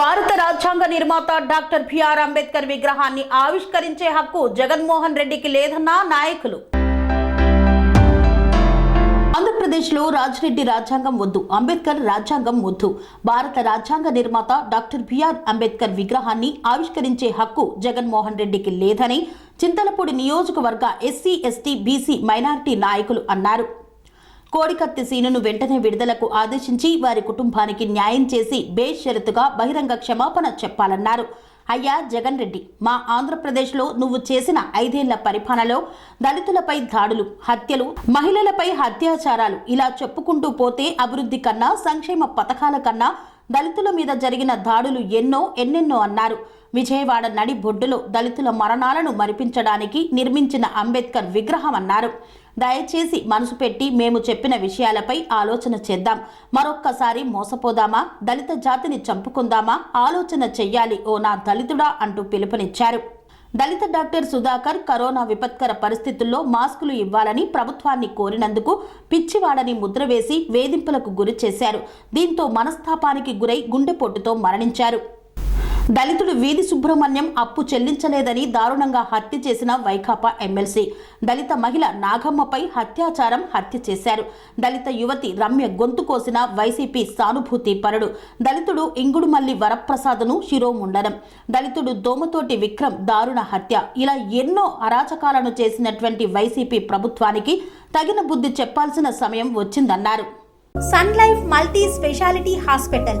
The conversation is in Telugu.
భారత రాజ్యాంగ నిర్మాత డాక్టర్ బిఆర్ అంబేద్కర్ విగ్రహాన్ని ఆవిష్కరించే హక్కు జగన్మోహన్ రెడ్డికి లేదన్న నాయకులు. ఆంధ్రప్రదేశ్లో రాజిరెడ్డి రాజ్యాంగం వద్దు అంబేద్కర్ రాజ్యాంగం వద్దు. భారత రాజ్యాంగ నిర్మాత డాక్టర్ బిఆర్ అంబేద్కర్ విగ్రహాన్ని ఆవిష్కరించే హక్కు జగన్మోహన్ రెడ్డికి లేదని చింతలపూడి నియోజకవర్గ ఎస్సీ ఎస్టీ బీసీ మైనారిటీ నాయకులు అన్నారు. కోడికత్తి సీనును వెంటనే విడుదలకు ఆదేశించి వారి కుటుంబానికి న్యాయం చేసి బేషరతుగా బహిరంగ క్షమాపణ చెప్పాలన్నారు. అయ్యా జగన్ రెడ్డి మా ఆంధ్రప్రదేశ్లో నువ్వు చేసిన ఐదేళ్ళ పరిపాలనలో దళితులపై దాడులు హత్యలు మహిళలపై అత్యాచారాలు ఇలా చెప్పుకుంటూ పోతే అభివృద్ధి కన్నా సంక్షేమ పథకాల కన్నా దళితుల మీద జరిగిన దాడులు ఎన్నో ఎన్నెన్నో అన్నారు. విజయవాడ నడి బొడ్డులో దళితుల మరణాలను మరిపించడానికి నిర్మించిన అంబేద్కర్ విగ్రహం అన్నారు. దయచేసి మనసు పెట్టి మేము చెప్పిన విషయాలపై ఆలోచన చేద్దాం. మరొక్కసారి మోసపోదామా? దళిత జాతిని చంపుకుందామా? ఆలోచన చెయ్యాలి ఓ నా దళితుడా అంటూ పిలుపునిచ్చారు. దళిత డాక్టర్ సుధాకర్ కరోనా విపత్కర పరిస్థితుల్లో మాస్కులు ఇవ్వాలని ప్రభుత్వాన్ని కోరినందుకు పిచ్చివాడని ముద్ర వేసి వేధింపులకు గురి చేశారు దీంతో మనస్తాపానికి గురై గుండెపోటుతో మరణించారు. దళితుడు వీధి సుబ్రహ్మణ్యం అప్పు చెల్లించలేదని దారుణంగా హత్య చేసిన వైకాపా ఎమ్మెల్సీ. దళిత మహిళ నాగమ్మపై హత్యాచారం హత్య చేశారు. దళిత యువతి రమ్య గొంతు కోసిన వైసీపీ సానుభూతి పరుడు. దళితుడు ఇంగుడుమల్లి వరప్రసాద్ను శిరోముండనం. దళితుడు దోమతోటి విక్రమ్ దారుణ హత్య. ఇలా ఎన్నో అరాచకాలను చేసినటువంటి వైసీపీ ప్రభుత్వానికి తగిన బుద్ధి చెప్పాల్సిన సమయం వచ్చిందన్నారు. Sun life multi speciality hospital